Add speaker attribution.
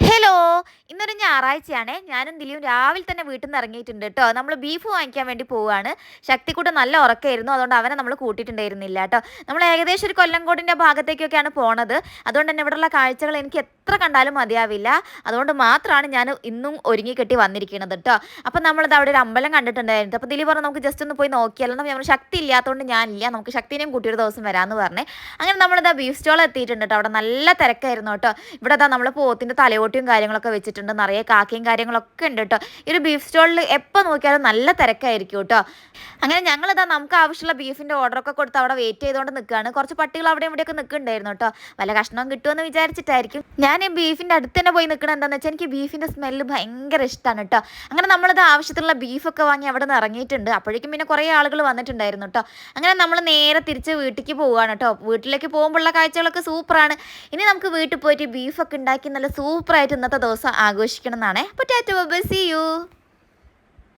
Speaker 1: Hello, ഇന്നൊരു ഞായറാഴ്ചയാണേ. ഞാനും ദിലിയും രാവിലെ തന്നെ വീട്ടിൽ നിന്ന് ഇറങ്ങിയിട്ടുണ്ട് കേട്ടോ നമ്മൾ ബീഫ് വാങ്ങിക്കാൻ വേണ്ടി പോവുകയാണ് ശക്തിക്കൂട്ടം നല്ല ഉറക്കമായിരുന്നു അതുകൊണ്ട് അവനെ നമ്മൾ കൂട്ടിയിട്ടുണ്ടായിരുന്നില്ല കേട്ടോ നമ്മൾ ഏകദേശം ഒരു കൊല്ലംകോടിന്റെ ഭാഗത്തേക്കൊക്കെയാണ് പോണത്. അതുകൊണ്ട് തന്നെ ഇവിടെയുള്ള കാഴ്ചകൾ എനിക്ക് എത്ര കണ്ടാലും മതിയാവില്ല. അതുകൊണ്ട് മാത്രമാണ് ഞാൻ ഇന്നും ഒരുങ്ങി കെട്ടി വന്നിരിക്കുന്നത് കേട്ടോ അപ്പം നമ്മളിത് അവിടെ ഒരു അമ്പലം കണ്ടിട്ടുണ്ടായിരുന്നു. അപ്പോൾ ദിലീപ് പറഞ്ഞു നമുക്ക് ജസ്റ്റ് ഒന്ന് പോയി നോക്കിയാലോ. നമ്മൾ ശക്തി ഇല്ലാത്തതുകൊണ്ട് ഞാനില്ല. നമുക്ക് ശക്തിനെയും കൂട്ടി ഒരു ദിവസം വരാമെന്ന് പറഞ്ഞേ. അങ്ങനെ നമ്മളിതാ ബീഫ് സ്റ്റോൾ എത്തിയിട്ടുണ്ട് കേട്ടോ അവിടെ നല്ല തിരക്കായിരുന്നു കേട്ടോ ഇവിടെ അതാ നമ്മൾ പോത്തിന്റെ തലയോട്ടിയും കാര്യങ്ങളൊക്കെ വെച്ചിട്ടുണ്ട്. നിറയെ കാക്കയും കാര്യങ്ങളൊക്കെ ഉണ്ട് കേട്ടോ. ഈ ഒരു ബീഫ് സ്റ്റോളിൽ എപ്പോൾ നോക്കിയാലും നല്ല തിരക്കായിരിക്കും കേട്ടോ. അങ്ങനെ ഞങ്ങളിതാ നമുക്ക് ആവശ്യമുള്ള ബീഫിന്റെ ഓർഡറൊക്കെ കൊടുത്ത് അവിടെ വെയിറ്റ് ചെയ്തുകൊണ്ട് നിൽക്കുകയാണ് കുറച്ച് പട്ടികൾ അവിടെ ഇവിടെയൊക്കെ നിൽക്കുന്നുണ്ടായിരുന്നു കേട്ടോ. വല്ല കഷ്ണവും കിട്ടുമെന്ന് വിചാരിച്ചിട്ടായിരിക്കും. ഞാൻ ഈ ബീഫിന്റെ അടുത്ത് തന്നെ പോയി നിൽക്കണം എന്താണെന്ന് വെച്ചാൽ എനിക്ക് ബീഫിന്റെ സ്മെല്ല് ഭയങ്കര ഇഷ്ടമാണ് കേട്ടോ. അങ്ങനെ നമ്മളിത് ആവശ്യത്തിലുള്ള ബീഫൊക്കെ വാങ്ങി അവിടെ നിന്ന് ഇറങ്ങിയിട്ടുണ്ട്. അപ്പോഴേക്കും പിന്നെ കുറേ ആളുകൾ വന്നിട്ടുണ്ടായിരുന്നു കേട്ടോ. അങ്ങനെ നമ്മൾ നേരെ തിരിച്ച് വീട്ടിലേക്ക് പോവുകയാണ് കേട്ടോ. വീട്ടിലേക്ക് പോകുമ്പോഴുള്ള കാഴ്ചകളൊക്കെ സൂപ്പറാണ് ഇനി നമുക്ക് വീട്ടിൽ പോയിട്ട് ബീഫൊക്കെ ഉണ്ടാക്കി നല്ല സൂപ്പറായിട്ട് ഇന്നത്തെ ദിവസം ആഘോഷിക്കണം എന്നാണ് പൊറ്റാറ്റോ ബസ് യു